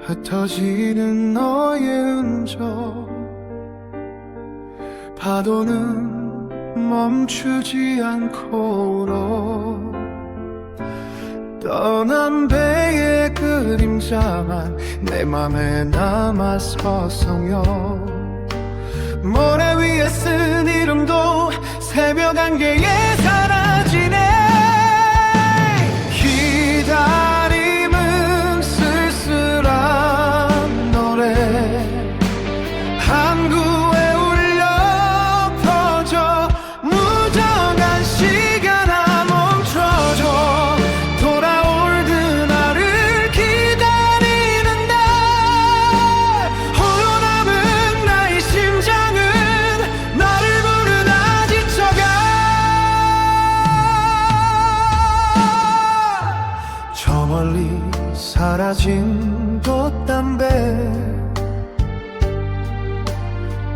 흩어지는 너의 흔적. 파도는 멈추지 않고 울어. 떠난 배의 그림자만 내 맘에 남아서 성여. 모래 위에 쓴 이름도 새벽 안개에 사라지네 사라진 돛담배.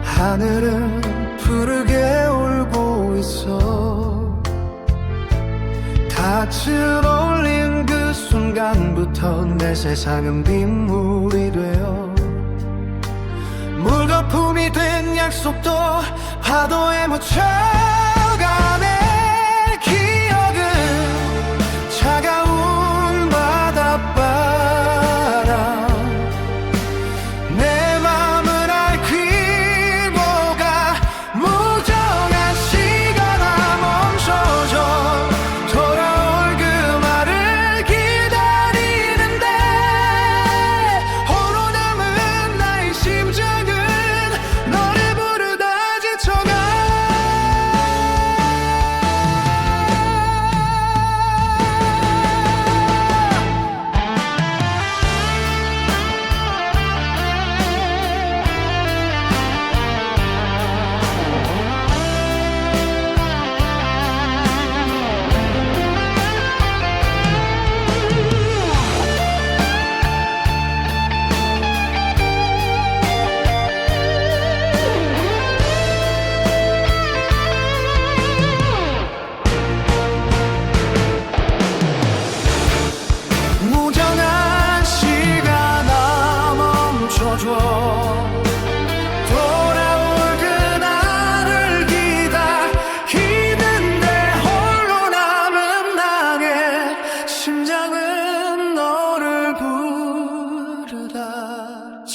하늘은 푸르게 울고 있어. 닻을 올린 그 순간부터 내 세상은 빗물이 되어. 물거품이 된 약속도 파도에 묻혀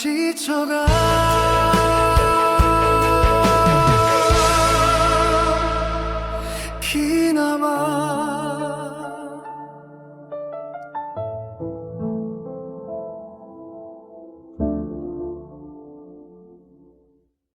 지쳐가. 기나마